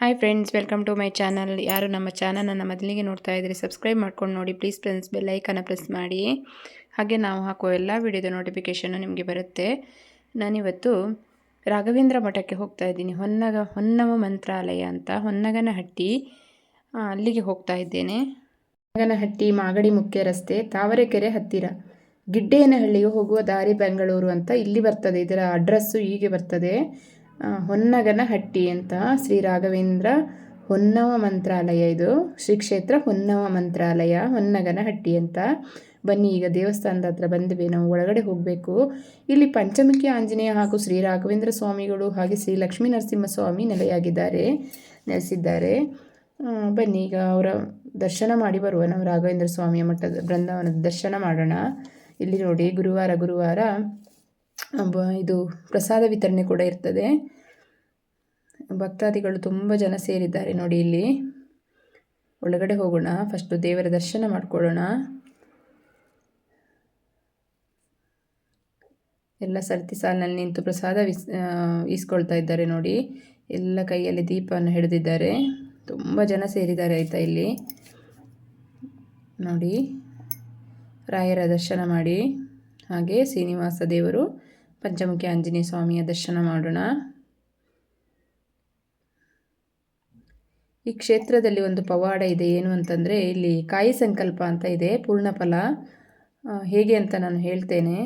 Hi friends welcome to my channel ಯಾರು ನಮ್ಮ ಚಾನಲನ್ನು ಮೊದಲಿಗೆ ನೋಡ್ತಾ ಇದ್ದರೆ ಸಬ್ಸ್ಕ್ರೈಬ್ ಮಾಡ್ಕೊಂಡು ನೋಡಿ. ಪ್ಲೀಸ್ ಫ್ರೆಂಡ್ಸ್ ಬೆಲ್ಲೈಕನ್ನು ಪ್ರೆಸ್ ಮಾಡಿ. ಹಾಗೆ ನಾವು ಹಾಕೋ ಎಲ್ಲ ವಿಡಿಯೋದ ನೋಟಿಫಿಕೇಷನ್ನು ನಿಮಗೆ ಬರುತ್ತೆ. ನಾನಿವತ್ತು ರಾಘವೇಂದ್ರ ಮಠಕ್ಕೆ ಹೋಗ್ತಾ ಇದ್ದೀನಿ. ಹೊನ್ನಗ, ಹೊನ್ನವ ಮಂತ್ರಾಲಯ ಅಂತ, ಹೊನ್ನಗನಹಟ್ಟಿ ಅಲ್ಲಿಗೆ ಹೋಗ್ತಾ ಇದ್ದೇನೆ. ಹೊನ್ನಗನಹಟ್ಟಿ, ಮಾಗಡಿ ಮುಖ್ಯ ರಸ್ತೆ, ತಾವರೆಕೆರೆ ಹತ್ತಿರ. ಗಿಡ್ಡೇನಹಳ್ಳಿಗೆ ಹೋಗುವ ದಾರಿ ಬೆಂಗಳೂರು ಅಂತ ಇಲ್ಲಿ ಬರ್ತದೆ. ಇದರ ಅಡ್ರೆಸ್ಸು ಹೀಗೆ ಬರ್ತದೆ. ಹೊನ್ನಗನಹಟ್ಟಿ ಅಂತ ಶ್ರೀ ರಾಘವೇಂದ್ರ ಹೊನ್ನವ ಮಂತ್ರಾಲಯ ಇದು. ಶ್ರೀ ಕ್ಷೇತ್ರ ಹೊನ್ನವ ಮಂತ್ರಾಲಯ, ಹೊನ್ನಗನಹಟ್ಟಿ ಅಂತ. ಬನ್ನಿ, ಈಗ ದೇವಸ್ಥಾನದ ಹತ್ರ ಬಂದ್ವಿ, ನಾವು ಒಳಗಡೆ ಹೋಗಬೇಕು. ಇಲ್ಲಿ ಪಂಚಮುಖಿ ಆಂಜನೇಯ ಹಾಗೂ ಶ್ರೀ ರಾಘವೇಂದ್ರ ಸ್ವಾಮಿಗಳು ಹಾಗೆ ಶ್ರೀ ಲಕ್ಷ್ಮೀ ನರಸಿಂಹ ಸ್ವಾಮಿ ನೆಲೆಯಾಗಿದ್ದಾರೆ, ನೆಲೆಸಿದ್ದಾರೆ. ಬನ್ನಿ, ಈಗ ಅವರ ದರ್ಶನ ಮಾಡಿ ಬರುವ ನಾವು ರಾಘವೇಂದ್ರ ಸ್ವಾಮಿಯ ಮಠದ ಬೃಂದಾವನದ ದರ್ಶನ ಮಾಡೋಣ. ಇಲ್ಲಿ ನೋಡಿ, ಗುರುವಾರ ಗುರುವಾರ ಇದು ಪ್ರಸಾದ ವಿತರಣೆ ಕೂಡ ಇರ್ತದೆ. ಭಕ್ತಾದಿಗಳು ತುಂಬ ಜನ ಸೇರಿದ್ದಾರೆ ನೋಡಿ ಇಲ್ಲಿ. ಒಳಗಡೆ ಹೋಗೋಣ ಫಸ್ಟು ದೇವರ ದರ್ಶನ ಮಾಡ್ಕೊಳ್ಳೋಣ. ಎಲ್ಲ ಸರ್ತಿ ಸಾಲಿನಲ್ಲಿ ನಿಂತು ಪ್ರಸಾದ ವಿಸ್ ಈಸ್ಕೊಳ್ತಾ ಇದ್ದಾರೆ ನೋಡಿ. ಎಲ್ಲ ಕೈಯಲ್ಲಿ ದೀಪವನ್ನು ಹಿಡಿದಿದ್ದಾರೆ. ತುಂಬ ಜನ ಸೇರಿದ್ದಾರೆ ಆಯಿತಾ ಇಲ್ಲಿ. ನೋಡಿ, ರಾಯರ ದರ್ಶನ ಮಾಡಿ. ಹಾಗೆ ಶ್ರೀನಿವಾಸ ದೇವರು ಪಂಚಮುಖಿ ಆಂಜನೇಯ ಸ್ವಾಮಿಯ ದರ್ಶನ ಮಾಡೋಣ. ಈ ಕ್ಷೇತ್ರದಲ್ಲಿ ಒಂದು ಪವಾಡ ಇದೆ. ಏನು ಅಂತಂದರೆ ಇಲ್ಲಿ ಕಾಯಿ ಸಂಕಲ್ಪ ಅಂತ ಇದೆ ಪೂರ್ಣ ಫಲ ಹೇಗೆ ಅಂತ ನಾನು ಹೇಳ್ತೇನೆ.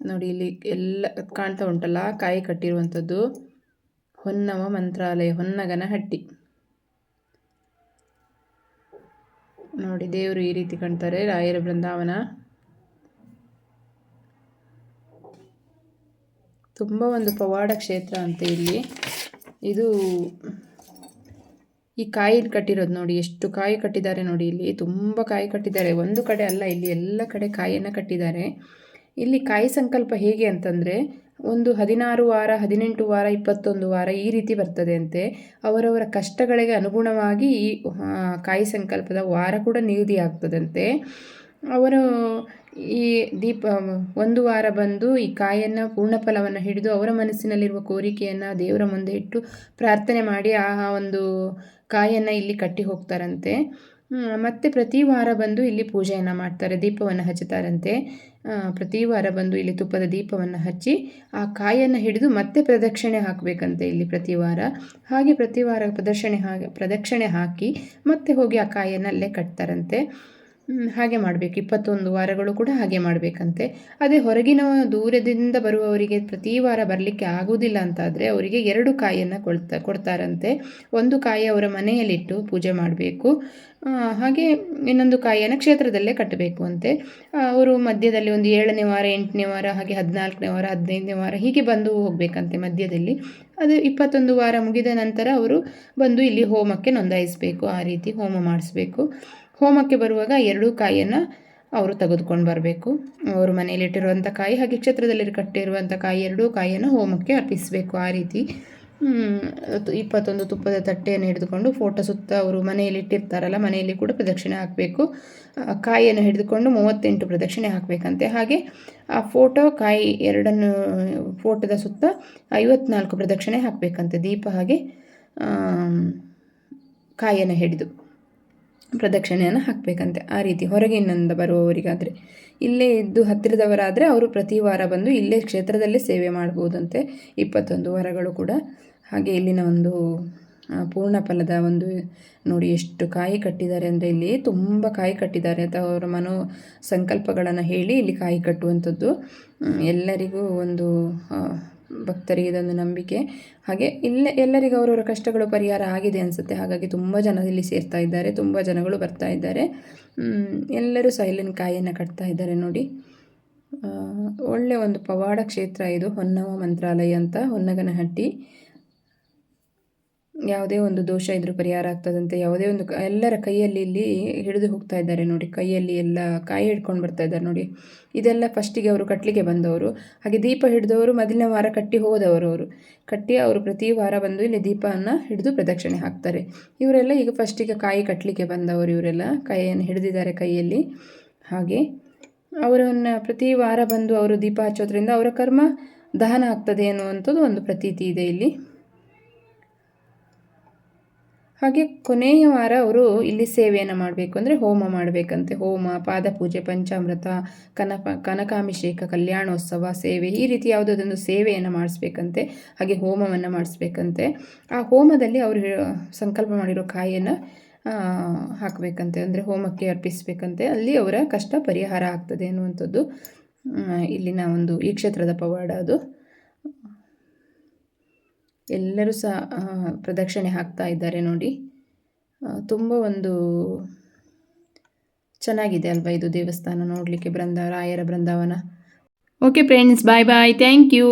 ನೋಡಿ, ಇಲ್ಲಿ ಎಲ್ಲ ಕಾಣ್ತಾ ಉಂಟಲ್ಲ, ಕಾಯಿ ಕಟ್ಟಿರುವಂಥದ್ದು. ಹೊನ್ನವ ಮಂತ್ರಾಲಯ ಹೊನ್ನಗನ ಹಟ್ಟಿ ನೋಡಿ, ದೇವರು ಈ ರೀತಿ ಕಾಣ್ತಾರೆ, ರಾಯರ ಬೃಂದಾವನ. ತುಂಬ ಒಂದು ಪವಾಡ ಕ್ಷೇತ್ರ ಅಂತ ಇಲ್ಲಿ. ಇದು ಈ ಕಾಯಿ ಕಟ್ಟಿರೋದು ನೋಡಿ, ಎಷ್ಟು ಕಾಯಿ ಕಟ್ಟಿದ್ದಾರೆ ನೋಡಿ ಇಲ್ಲಿ. ತುಂಬ ಕಾಯಿ ಕಟ್ಟಿದ್ದಾರೆ. ಒಂದು ಕಡೆ ಅಲ್ಲ, ಇಲ್ಲಿ ಎಲ್ಲ ಕಡೆ ಕಾಯಿಯನ್ನು ಕಟ್ಟಿದ್ದಾರೆ. ಇಲ್ಲಿ ಕಾಯಿ ಸಂಕಲ್ಪ ಹೇಗೆ ಅಂತಂದರೆ ಒಂದು ಹದಿನಾರು ವಾರ, ಹದಿನೆಂಟು ವಾರ, ಇಪ್ಪತ್ತೊಂದು ವಾರ ಈ ರೀತಿ ಬರ್ತದೆ ಅಂತೆ ಅವರವರ ಕಷ್ಟಗಳಿಗೆ ಅನುಗುಣವಾಗಿ ಈ ಕಾಯಿ ಸಂಕಲ್ಪದ ವಾರ ಕೂಡ ನಿಗದಿ ಆಗ್ತದಂತೆ ಅವರು ಈ ದೀಪ, ಒಂದು ವಾರ ಬಂದು ಈ ಕಾಯನ್ನು ಪೂರ್ಣ ಫಲವನ್ನು ಹಿಡಿದು ಅವರ ಮನಸ್ಸಿನಲ್ಲಿರುವ ಕೋರಿಕೆಯನ್ನು ದೇವರ ಮುಂದೆ ಇಟ್ಟು ಪ್ರಾರ್ಥನೆ ಮಾಡಿ ಆ ಒಂದು ಕಾಯನ್ನು ಇಲ್ಲಿ ಕಟ್ಟಿ ಹೋಗ್ತಾರಂತೆ. ಮತ್ತು ಪ್ರತಿ ವಾರ ಬಂದು ಇಲ್ಲಿ ಪೂಜೆಯನ್ನು ಮಾಡ್ತಾರೆ, ದೀಪವನ್ನು ಹಚ್ಚುತ್ತಾರಂತೆ. ಪ್ರತಿ ವಾರ ಬಂದು ಇಲ್ಲಿ ತುಪ್ಪದ ದೀಪವನ್ನು ಹಚ್ಚಿ ಆ ಕಾಯನ್ನು ಹಿಡಿದು ಮತ್ತೆ ಪ್ರದಕ್ಷಿಣೆ ಹಾಕಬೇಕಂತೆ ಇಲ್ಲಿ ಪ್ರತಿ ವಾರ. ಹಾಗೆ ಪ್ರತಿ ವಾರ ಪ್ರದಕ್ಷಿಣೆ ಹಾಗೆ, ಪ್ರದಕ್ಷಿಣೆ ಹಾಕಿ ಮತ್ತೆ ಹೋಗಿ ಆ ಕಾಯನ್ನು ಅಲ್ಲೇ ಕಟ್ತಾರಂತೆ. ಹಾಗೆ ಮಾಡಬೇಕು. ಇಪ್ಪತ್ತೊಂದು ವಾರಗಳು ಕೂಡ ಹಾಗೆ ಮಾಡಬೇಕಂತೆ. ಅದೇ ಹೊರಗಿನ ದೂರದಿಂದ ಬರುವವರಿಗೆ ಪ್ರತಿ ವಾರ ಬರಲಿಕ್ಕೆ ಆಗುವುದಿಲ್ಲ ಅಂತಾದರೆ ಅವರಿಗೆ ಎರಡು ಕಾಯಿಯನ್ನು ಕೊಡ್ತಾ ಕೊಡ್ತಾರಂತೆ. ಒಂದು ಕಾಯಿ ಅವರ ಮನೆಯಲ್ಲಿಟ್ಟು ಪೂಜೆ ಮಾಡಬೇಕು. ಹಾಗೆ ಇನ್ನೊಂದು ಕಾಯಿಯನ್ನು ಕ್ಷೇತ್ರದಲ್ಲೇ ಕಟ್ಟಬೇಕು ಅಂತೆ. ಅವರು ಮಧ್ಯದಲ್ಲಿ ಒಂದು ಏಳನೇ ವಾರ, ಎಂಟನೇ ವಾರ, ಹಾಗೆ ಹದಿನಾಲ್ಕನೇ ವಾರ, ಹದಿನೈದನೇ ವಾರ ಹೀಗೆ ಬಂದು ಹೋಗಬೇಕಂತೆ ಮಧ್ಯದಲ್ಲಿ. ಅದು ಇಪ್ಪತ್ತೊಂದು ವಾರ ಮುಗಿದ ನಂತರ ಅವರು ಬಂದು ಇಲ್ಲಿ ಹೋಮಕ್ಕೆ ನೋಂದಾಯಿಸಬೇಕು. ಆ ರೀತಿ ಹೋಮ ಮಾಡಿಸ್ಬೇಕು. ಹೋಮಕ್ಕೆ ಬರುವಾಗ ಎರಡೂ ಕಾಯಿಯನ್ನು ಅವರು ತೆಗೆದುಕೊಂಡು ಬರಬೇಕು. ಅವರು ಮನೆಯಲ್ಲಿಟ್ಟಿರುವಂಥ ಕಾಯಿ ಹಾಗೆ ಕ್ಷೇತ್ರದಲ್ಲಿ ಕಟ್ಟಿರುವಂಥ ಕಾಯಿ ಎರಡೂ ಕಾಯಿಯನ್ನು ಹೋಮಕ್ಕೆ ಅರ್ಪಿಸಬೇಕು ಆ ರೀತಿ. ಇಪ್ಪತ್ತೊಂದು ತುಪ್ಪದ ತಟ್ಟೆಯನ್ನು ಹಿಡಿದುಕೊಂಡು ಫೋಟೋ ಸುತ್ತ ಅವರು ಮನೆಯಲ್ಲಿ ಇಟ್ಟಿರ್ತಾರಲ್ಲ, ಮನೆಯಲ್ಲಿ ಕೂಡ ಪ್ರದಕ್ಷಿಣೆ ಹಾಕಬೇಕು. ಕಾಯಿಯನ್ನು ಹಿಡಿದುಕೊಂಡು ಮೂವತ್ತೆಂಟು ಪ್ರದಕ್ಷಿಣೆ ಹಾಕಬೇಕಂತೆ. ಹಾಗೆ ಆ ಫೋಟೋ ಕಾಯಿ ಎರಡನ್ನು ಫೋಟೋದ ಸುತ್ತ ಐವತ್ನಾಲ್ಕು ಪ್ರದಕ್ಷಿಣೆ ಹಾಕಬೇಕಂತೆ ದೀಪ ಹಾಗೆ. ಕಾಯಿಯನ್ನು ಹಿಡಿದು. ಪ್ರದಕ್ಷಿಣೆಯನ್ನು ಹಾಕಬೇಕಂತೆ. ಆ ರೀತಿ ಹೊರಗಿನಿಂದ ಬರುವವರಿಗಾದರೆ. ಇಲ್ಲೇ ಇದ್ದು ಹತ್ತಿರದವರಾದರೆ ಅವರು ಪ್ರತಿ ವಾರ ಬಂದು ಇಲ್ಲೇ ಕ್ಷೇತ್ರದಲ್ಲೇ ಸೇವೆ ಮಾಡ್ಬೋದಂತೆ. ಇಪ್ಪತ್ತೊಂದು ವಾರಗಳು ಕೂಡ. ಹಾಗೆ ಇಲ್ಲಿನ ಒಂದು ಪೂರ್ಣ ಫಲದ ಒಂದು, ನೋಡಿ ಎಷ್ಟು ಕಾಯಿ ಕಟ್ಟಿದ್ದಾರೆ ಅಂದರೆ ಇಲ್ಲಿ ತುಂಬ ಕಾಯಿ ಕಟ್ಟಿದ್ದಾರೆ ಅಂತ ಅವರ ಮನೋ ಸಂಕಲ್ಪಗಳನ್ನು ಹೇಳಿ ಇಲ್ಲಿ ಕಾಯಿ ಕಟ್ಟುವಂಥದ್ದು. ಎಲ್ಲರಿಗೂ ಒಂದು ಭಕ್ತರಿಗೆ ಇದೊಂದು ನಂಬಿಕೆ. ಹಾಗೆ ಇಲ್ಲೇ ಎಲ್ಲರಿಗೂ ಅವರವರ ಕಷ್ಟಗಳು ಪರಿಹಾರ ಆಗಿದೆ ಅನಿಸುತ್ತೆ. ಹಾಗಾಗಿ ತುಂಬ ಜನ ಇಲ್ಲಿ ಸೇರ್ತಾ ಇದ್ದಾರೆ, ತುಂಬ ಜನಗಳು ಬರ್ತಾ ಇದ್ದಾರೆ. ಎಲ್ಲರೂ ಸೈಲಿನ ಕಾಯಿಯನ್ನು ಕಟ್ತಾ ಇದ್ದಾರೆ ನೋಡಿ. ಒಳ್ಳೆಯ ಒಂದು ಪವಾಡ ಕ್ಷೇತ್ರ ಇದು. ಹೊನ್ನವ ಮಂತ್ರಾಲಯ ಅಂತ, ಹೊನ್ನಗನಹಟ್ಟಿ. ಯಾವುದೇ ಒಂದು ದೋಷ ಇದ್ರೂ ಪರಿಹಾರ ಆಗ್ತದಂತೆ ಯಾವುದೇ ಒಂದು ಎಲ್ಲರ ಕೈಯಲ್ಲಿ ಇಲ್ಲಿ ಹಿಡಿದು ಹೋಗ್ತಾ ಇದ್ದಾರೆ ನೋಡಿ. ಕೈಯಲ್ಲಿ ಎಲ್ಲ ಕಾಯಿ ಹಿಡ್ಕೊಂಡು ಬರ್ತಾ ಇದ್ದಾರೆ ನೋಡಿ. ಇದೆಲ್ಲ ಫಸ್ಟಿಗೆ ಅವರು ಕಟ್ಟಲಿಕ್ಕೆ ಬಂದವರು. ಹಾಗೆ ದೀಪ ಹಿಡಿದವರು, ಮೊದಲನೇ ವಾರ ಕಟ್ಟಿ ಹೋದವರು ಅವರು. ಕಟ್ಟಿ ಅವರು ಪ್ರತಿ ವಾರ ಬಂದು ಇಲ್ಲಿ ದೀಪವನ್ನು ಹಿಡಿದು ಪ್ರದಕ್ಷಿಣೆ ಹಾಕ್ತಾರೆ. ಇವರೆಲ್ಲ ಈಗ ಫಸ್ಟಿಗೆ ಕಾಯಿ ಕಟ್ಟಲಿಕ್ಕೆ ಬಂದವರು ಇವರೆಲ್ಲ. ಕಾಯಿಯನ್ನು ಹಿಡಿದಿದ್ದಾರೆ ಕೈಯಲ್ಲಿ. ಹಾಗೆ ಅವರನ್ನು ಪ್ರತಿ ವಾರ ಬಂದು ಅವರು ದೀಪ ಹಚ್ಚೋದ್ರಿಂದ ಅವರ ಕರ್ಮ ದಹನ ಆಗ್ತದೆ ಅನ್ನುವಂಥದ್ದು ಒಂದು ಪ್ರತೀತಿ ಇದೆ ಇಲ್ಲಿ. ಹಾಗೆ ಕೊನೆಯ ವಾರ ಅವರು ಇಲ್ಲಿ ಸೇವೆಯನ್ನು ಮಾಡಬೇಕು ಅಂದರೆ ಹೋಮ ಮಾಡಬೇಕಂತೆ. ಹೋಮ, ಪಾದಪೂಜೆ, ಪಂಚಾಮೃತ, ಕನಪ, ಕನಕಾಭಿಷೇಕ, ಕಲ್ಯಾಣೋತ್ಸವ, ಸೇವೆ ಈ ರೀತಿ ಯಾವುದಾದೊಂದು ಸೇವೆಯನ್ನು ಮಾಡಿಸ್ಬೇಕಂತೆ. ಹಾಗೆ ಹೋಮವನ್ನು ಮಾಡಿಸ್ಬೇಕಂತೆ. ಆ ಹೋಮದಲ್ಲಿ ಅವರು ಸಂಕಲ್ಪ ಮಾಡಿರೋ ಕಾಯಿಯನ್ನು ಹಾಕಬೇಕಂತೆ. ಅಂದರೆ ಹೋಮಕ್ಕೆ ಅರ್ಪಿಸಬೇಕಂತೆ. ಅಲ್ಲಿ ಅವರ ಕಷ್ಟ ಪರಿಹಾರ ಆಗ್ತದೆ ಅನ್ನುವಂಥದ್ದು ಇಲ್ಲಿನ ಒಂದು ಈ ಕ್ಷೇತ್ರದ ಪವಾಡ ಅದು. ಎಲ್ಲರೂ ಸಹ ಪ್ರದಕ್ಷಿಣೆ ಹಾಕ್ತಾ ಇದ್ದಾರೆ ನೋಡಿ. ತುಂಬ ಒಂದು ಚೆನ್ನಾಗಿದೆ ಅಲ್ವಾ ಇದು ದೇವಸ್ಥಾನ ನೋಡಲಿಕ್ಕೆ ಬೃಂದ ರಾಯರ ಬೃಂದಾವನ. Okay friends bye bye thank you